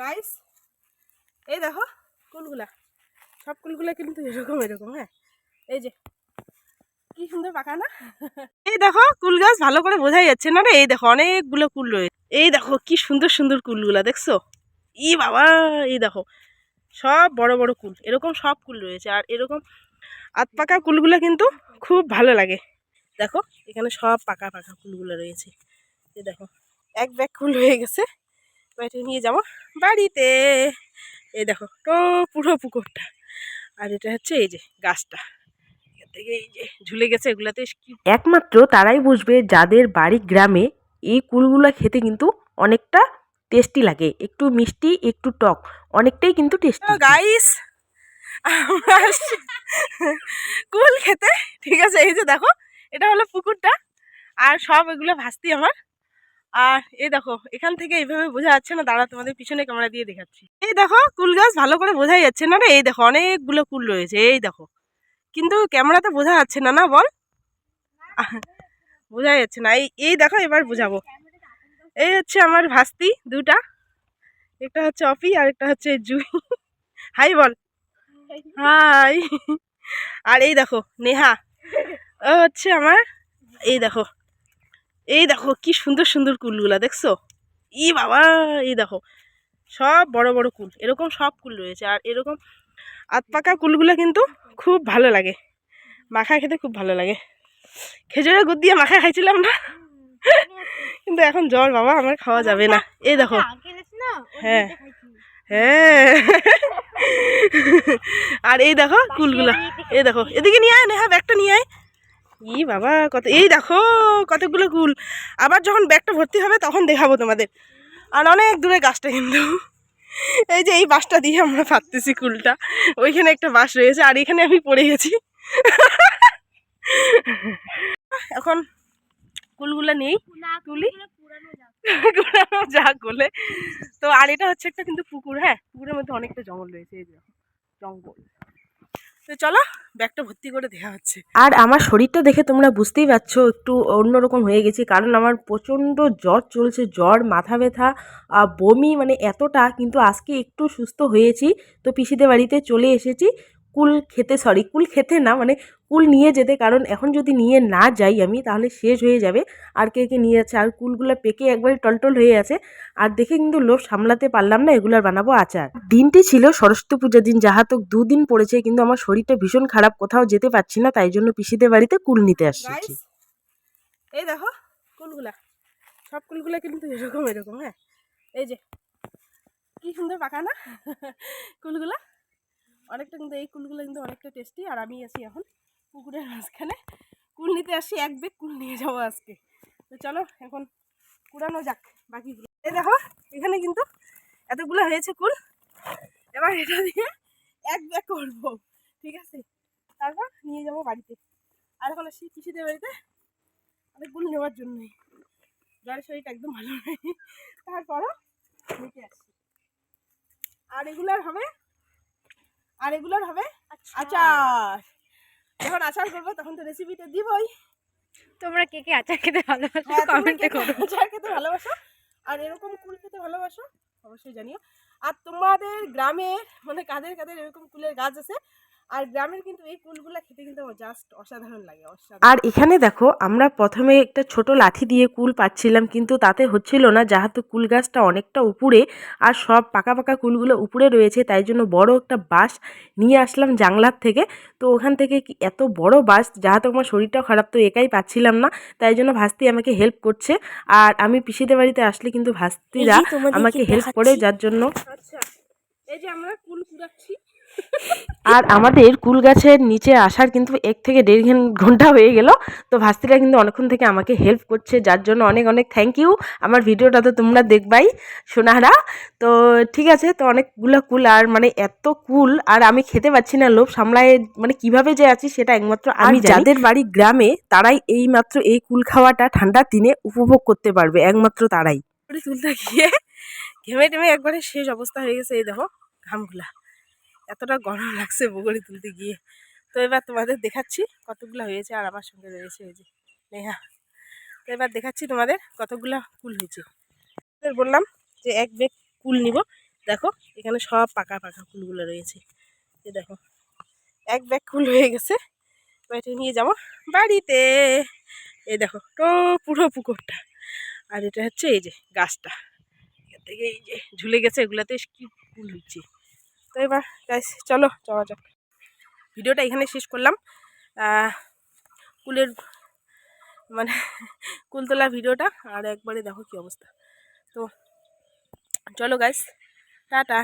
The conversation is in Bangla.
গাইস এই দেখো, কুলগুলা। সব কুলগুলা কিন্তু এরকম এরকম হ্যাঁ। এই যে, কি সুন্দর পাকা না? এই দেখো, কুল গাছ ভালো করে বোঝাই যাচ্ছে না রে? এই দেখো, অনেকগুলো কুল রয়েছে। এই দেখো, কি সুন্দর সুন্দর কুলগুলা, দেখছ? ই বাবা, এই দেখো, সব বড় বড় কুল। এরকম সব কুল রয়েছে। আর এরকম আত পাকা কুলগুলো কিন্তু খুব ভালো লাগে। দেখো, এখানে সব পাকা পাকা কুলগুলো রয়েছে। এই দেখো, এক ব্যাগ কুল হয়ে গেছে। বাড়িতে নিয়ে যাব বাড়িতে। এই দেখো তো পুরো পুকুরটা। আর এটা হচ্ছে এই যে গাছটা। থেকে এই যে ঝুলে গেছে এগুলাতে একমাত্র তারাই বুঝবে যাদের বাড়ি গ্রামে এই কুলগুলো খেতে কিন্তু অনেকটা টেস্টি লাগে। একটু মিষ্টি একটু টক অনেকটাই কিন্তু টেস্টি গাইস কুল খেতে। ঠিক আছে এই যে দেখো এটা হলো পুকুরটা। আর সব এগুলো ভাস্তি আমার। আর এই দেখো, এখান থেকে এইভাবে বোঝা যাচ্ছে না, দাঁড়া তোমাদের পিছনে ক্যামেরা দিয়ে দেখাচ্ছি। এই দেখো, কুল গাছ ভালো করে বোঝাই যাচ্ছে না রে, এই দেখো, অনেকগুলো কুল রয়েছে, এই দেখো। কিন্তু ক্যামেরাতে বোঝা যাচ্ছে না না, বল? বোঝা যাচ্ছে না, এই এই দেখো, এবার বোঝাবো। এই হচ্ছে আমার ভাস্তি, দুটা। একটা হচ্ছে অপি আর একটা হচ্ছে জুই। হাই, বল। হাই। আর এই দেখো, নেহা। ও হচ্ছে আমার, এই দেখো। এই দেখো কি সুন্দর সুন্দর কুলগুলা, দেখছ? ই বাবা, এই দেখো। সব বড় বড় কুল, এরকম সব কুল রয়েছে। আর এরকম আত পাকা কুলগুলো কিন্তু খুব ভালো লাগে। মাখা খেতে খুব ভালো লাগে। খেজুরের গুড় দিয়ে মাখা খাইছিলাম না? কিন্তু এখন জ্বর বাবা, আমার খাওয়া যাবে না। এই দেখো। হ্যাঁ। হ্যাঁ। আর এই দেখো কুলগুলা। এই দেখো, এদিকে নিয়ে আয়, নেহা, ব্যাগটা নিয়ে আয়। ই বাবা, কত এই দেখো, কতগুলো কুল। আবার যখন ব্যাগটা ভর্তি হবে, তখন দেখাবো তোমাদের। আর অনেক দূরে গাছটা কিন্তু। এই যে এই বাসটা দিয়ে আমরা পাততেছি কুলটা। ওইখানে একটা বাস রয়েছে, আর এখানে আমি পড়ে গেছি। এখন কুলগুলা নেই। তুলি কুড়ানো যাক বলে। তো আর এটা হচ্ছে একটা কিন্তু পুকুর হ্যাঁ? পুকুরের মধ্যে অনেকটা জঙ্গল রয়েছে, এই যে জঙ্গল। তো চলো, ব্যাগটা ভর্তি করে দেওয়া হচ্ছে। আর আমার শরীরটা দেখে তোমরা বুঝতেই পারছ, একটু অন্যরকম হয়ে গেছি। কারণ আমার প্রচণ্ড জ্বর চলছে, জ্বর, মাথা ব্যথা বমি মানে এতটা, কিন্তু আজকে একটু সুস্থ হয়েছি। তো পিসিদের বাড়িতে চলে এসেছি। কুল খেতে সরি কুল খেতে না মানে কুল নিয়ে যেতে, কারণ এখন যদি নিয়ে না যাই আমি, তাহলে শেষ হয়ে যাবে। আর কে কে নিয়ে যাচ্ছে? আর কুলগুলো পেকে একবারে টলটল হয়ে আছে। আর দেখে কিন্তু লোভ সামলাতে পারলাম না এগুলার বানাবো আচার। দিনটি ছিল সরস্বতী পূজার দিন, যাহা তো দুদিন পড়েছে, কিন্তু আমার শরীরটা ভীষণ খারাপ, কোথাও যেতে পারছি না, তাই জন্য পিসিদের বাড়িতে কুল নিতে আসছি। এই দেখো, কুলগুলা। সব কুলগুলা কিন্তু এরকম এরকম হ্যাঁ। এই যে, কি সুন্দর পাকা না? কুলগুলা। অনেকটা কিন্তু এই কুলগুলো কিন্তু অনেকটা টেস্টি আর আমি আছি এখন পুকুরের মাঝখানে। কুল নিতে আসি, এক বেগ কুল নিয়ে যাব আজকে। তো চলো এখন কুড়ানো যাক বাকিগুলো। এই দেখো, এখানে কিন্তু এতগুলো হয়েছে কুল। এবার এটা দিয়ে এক ব্যাগ করব, ঠিক আছে? তারপর নিয়ে যাব বাড়িতে। আর এখন আসি কৃষিদের বাড়িতে অনেকগুলো নেওয়ার জন্যই জ্বরের শরীরটা একদম ভালো নেই তারপরও নিতে আসছি আর এগুলার হবে আর এগুলোর হবে আচার। যখন আচার করব তখন তো রেসিপিটা দিবই। তোমরা কে কে আচার খেতে ভালোবাসো? হ্যাঁ, কমেন্টে করো। আচার খেতে ভালোবাসো? আর এরকম কুল খেতে ভালোবাসো? অবশ্যই জানিও। আর তোমাদের গ্রামে মানে কাদের কাদের এরকম কুলের গাছ আছে? আর গ্রামের কিন্তু এই কুলগুলা খেতে কিন্তু জাস্ট অসাধারণ লাগে অসাধারণ। আর এখানে দেখো আমরা প্রথমে একটা ছোট লাঠি দিয়ে কুল পাচ্ছিলাম কিন্তু তাতে হচ্ছিল না যেহেতু কুল গাছটা অনেকটা উপরে আর সব পাকা পাকা কুলগুলো উপরে রয়েছে তাই জন্য বড় একটা বাঁশ নিয়ে আসলাম জাংলার থেকে। তো ওখান থেকে কি এত বড় বাঁশ যাহাতে আমার শরীরটাও খারাপ তো একাই পাচ্ছিলাম না তাই জন্য ভাস্তি আমাকে হেল্প করছে। আর আমি পিসিদের বাড়িতে আসলে কিন্তু ভাস্তিরা আমাকে হেল্প করে যার জন্য আচ্ছা এই যে আমরা কুল কুড়াচ্ছি আর আমাদের কুল গাছের নিচে আসার কিন্তু এক থেকে দেড় ঘেন- ঘণ্টা হয়ে গেল। তো ভাস্তিরা কিন্তু অনেকক্ষণ থেকে আমাকে হেল্প করছে যার জন্য অনেক অনেক থ্যাংক ইউ আমার ভিডিওটা তো তোমরা দেখবাই সোনারা তো ঠিক আছে তো অনেকগুলো কুল আর মানে এত কুল আর আমি খেতে পাচ্ছি না লোভ সামলায় মানে কীভাবে যে আছি সেটা একমাত্র আমি যাদের বাড়ি গ্রামে তারাই এই মাত্র এই কুল খাওয়াটা ঠান্ডা দিনে উপভোগ করতে পারবে একমাত্র তারাই। তুলতে গিয়ে ঘেমে টেমে একবারে শেষ অবস্থা হয়ে গেছে এই দেখো ঘামগুলা। এতটা গরম লাগছে বগড়ি তুলতে গিয়ে। তো এবার তোমাদের দেখাচ্ছি কতগুলো হয়েছে আর আমার সঙ্গে রয়েছে এই যে নেহা। তো এবার দেখাচ্ছি তোমাদের কতগুলো ফুল হয়েছে। বললাম যে এক বেগ কুল নিব। দেখো, এখানে সব পাকা পাকা কুলগুলো রয়েছে। এ দেখো, এক ব্যাগ কুল হয়ে গেছে। এটা নিয়ে যাব বাড়িতে। এই দেখো তো পুরো পুকুরটা। আর এটা হচ্ছে এই যে গাছটা। থেকে এই যে ঝুলে গেছে, এগুলাতে কি ফুল হচ্ছে তো এবার গাইস চলো যাওয়া যাক। ভিডিওটা এখানে শেষ করলাম। কুলের মানে কুল তোলা ভিডিওটা আর একবারে দেখো কি অবস্থা। তো চলো গাইস টাটা।